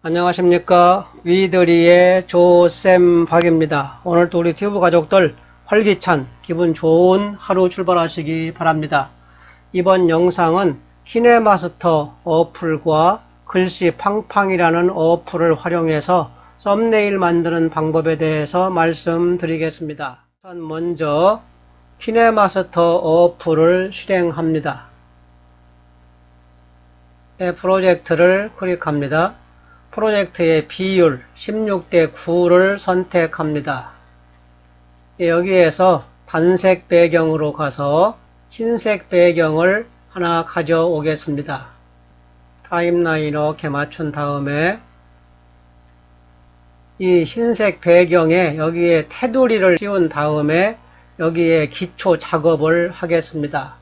안녕하십니까 위드리의 조쌤 박입니다. 오늘도 우리 튜브 가족들 활기찬 기분 좋은 하루 출발하시기 바랍니다. 이번 영상은 키네마스터 어플과 글씨 팡팡이라는 어플을 활용해서 썸네일 만드는 방법에 대해서 말씀드리겠습니다. 우선 먼저 키네마스터 어플을 실행합니다. 네, 프로젝트를 클릭합니다. 프로젝트의 비율 16대 9를 선택합니다. 여기에서 단색 배경으로 가서 흰색 배경을 하나 가져오겠습니다. 타임라인 이렇게 맞춘 다음에 이 흰색 배경에 여기에 테두리를 씌운 다음에 여기에 기초 작업을 하겠습니다.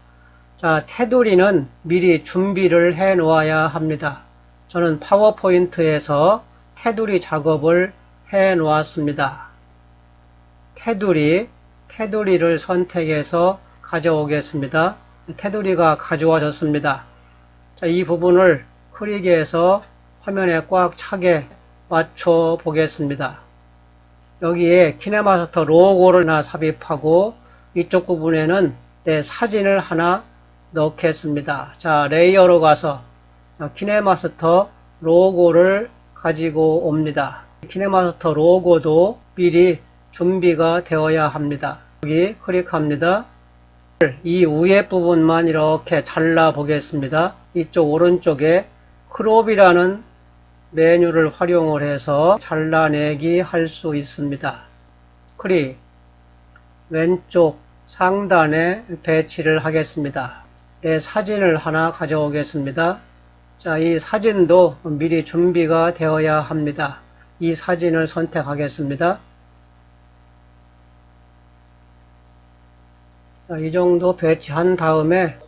자, 테두리는 미리 준비를 해 놓아야 합니다. 저는 파워포인트에서 테두리 작업을 해 놓았습니다. 테두리, 테두리를 선택해서 가져오겠습니다. 테두리가 가져와졌습니다. 자, 이 부분을 클릭해서 화면에 꽉 차게 맞춰 보겠습니다. 여기에 키네마스터 로고를 하나 삽입하고 이쪽 부분에는 내 사진을 하나 넣겠습니다. 자, 레이어로 가서 키네마스터 로고를 가지고 옵니다. 키네마스터 로고도 미리 준비가 되어야 합니다. 여기 클릭합니다. 이 위에 부분만 이렇게 잘라 보겠습니다. 이쪽 오른쪽에 크롭이라는 메뉴를 활용을 해서 잘라내기 할 수 있습니다. 클릭 왼쪽 상단에 배치를 하겠습니다. 내 사진을 하나 가져오겠습니다. 자, 이 사진도 미리 준비가 되어야 합니다. 이 사진을 선택하겠습니다. 자, 이 정도 배치한 다음에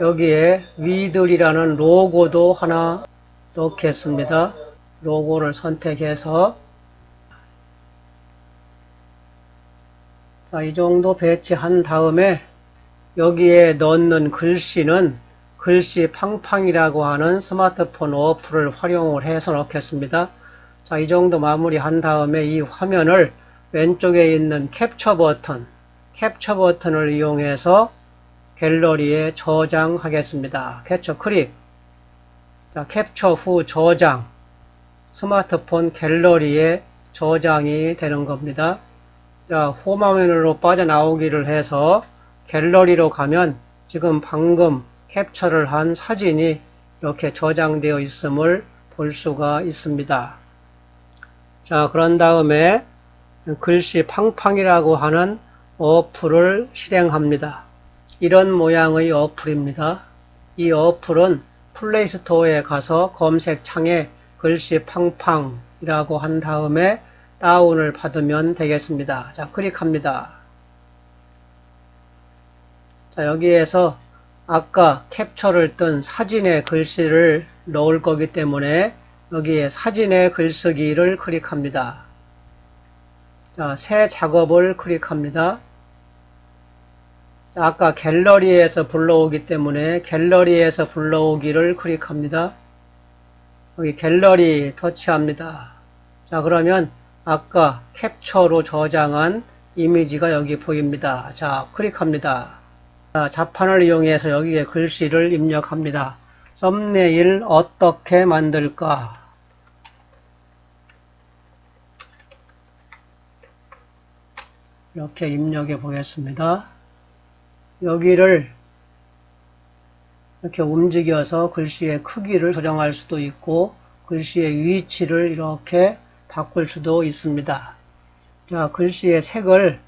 여기에 위들이라는 로고도 하나 넣겠습니다. 로고를 선택해서 자, 이 정도 배치한 다음에 여기에 넣는 글씨는 글씨 팡팡이라고 하는 스마트폰 어플을 활용을 해서 넣겠습니다. 자, 이 정도 마무리한 다음에 이 화면을 왼쪽에 있는 캡처 버튼, 캡처 버튼을 이용해서 갤러리에 저장하겠습니다. 캡처 클릭. 자, 캡처 후 저장. 스마트폰 갤러리에 저장이 되는 겁니다. 자, 홈화면으로 빠져나오기를 해서 갤러리로 가면 지금 방금 캡처를 한 사진이 이렇게 저장되어 있음을 볼 수가 있습니다. 자, 그런 다음에 글씨 팡팡이라고 하는 어플을 실행합니다. 이런 모양의 어플입니다. 이 어플은 플레이스토어에 가서 검색창에 글씨 팡팡이라고 한 다음에 다운을 받으면 되겠습니다. 자, 클릭합니다. 자, 여기에서 아까 캡처를 뜬 사진의 글씨를 넣을 거기 때문에 여기에 사진의 글쓰기를 클릭합니다. 자, 새 작업을 클릭합니다. 자, 아까 갤러리에서 불러오기 때문에 갤러리에서 불러오기를 클릭합니다. 여기 갤러리 터치합니다. 자, 그러면 아까 캡처로 저장한 이미지가 여기 보입니다. 자, 클릭합니다. 자, 자판을 이용해서 여기에 글씨를 입력합니다. 썸네일 어떻게 만들까? 이렇게 입력해 보겠습니다. 여기를 이렇게 움직여서 글씨의 크기를 조정할 수도 있고 글씨의 위치를 이렇게 바꿀 수도 있습니다. 자, 글씨의 색을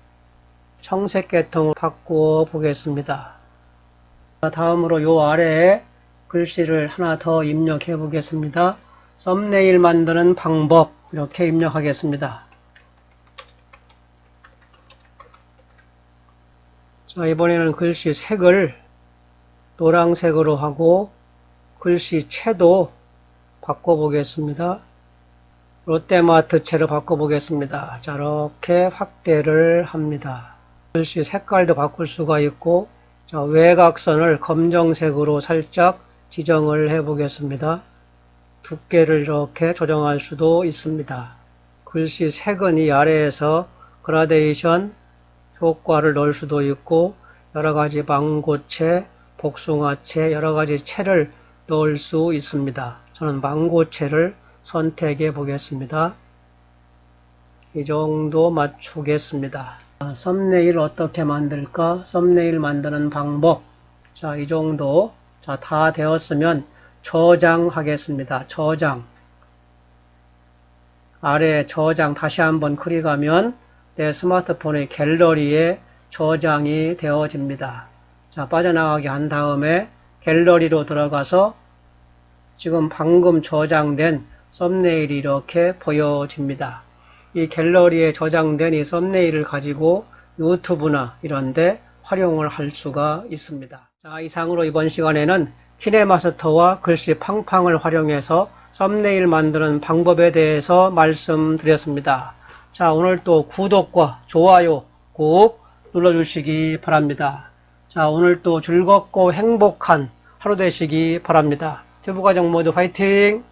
청색 계통으로 바꾸어 보겠습니다. 다음으로 요 아래에 글씨를 하나 더 입력해 보겠습니다. 썸네일 만드는 방법 이렇게 입력하겠습니다. 자, 이번에는 글씨 색을 노란색으로 하고 글씨 채도 바꿔보겠습니다. 롯데마트 채로 바꿔보겠습니다. 자, 이렇게 확대를 합니다. 글씨 색깔도 바꿀 수가 있고 자, 외곽선을 검정색으로 살짝 지정을 해 보겠습니다. 두께를 이렇게 조정할 수도 있습니다. 글씨 색은 이 아래에서 그라데이션 효과를 넣을 수도 있고 여러 가지 망고채, 복숭아채, 여러 가지 채를 넣을 수 있습니다. 저는 망고채를 선택해 보겠습니다. 이 정도 맞추겠습니다. 아, 썸네일 어떻게 만들까? 썸네일 만드는 방법. 자, 이 정도. 자, 다 되었으면 저장하겠습니다. 저장. 아래 저장 다시 한번 클릭하면 내 스마트폰의 갤러리에 저장이 되어집니다. 자, 빠져나가게 한 다음에 갤러리로 들어가서 지금 방금 저장된 썸네일이 이렇게 보여집니다. 이 갤러리에 저장된 이 썸네일을 가지고 유튜브나 이런데 활용을 할 수가 있습니다. 자, 이상으로 이번 시간에는 키네마스터와 글씨 팡팡을 활용해서 썸네일 만드는 방법에 대해서 말씀드렸습니다. 자, 오늘 또 구독과 좋아요 꼭 눌러주시기 바랍니다. 자, 오늘 또 즐겁고 행복한 하루 되시기 바랍니다. 튜브과정 모두 화이팅!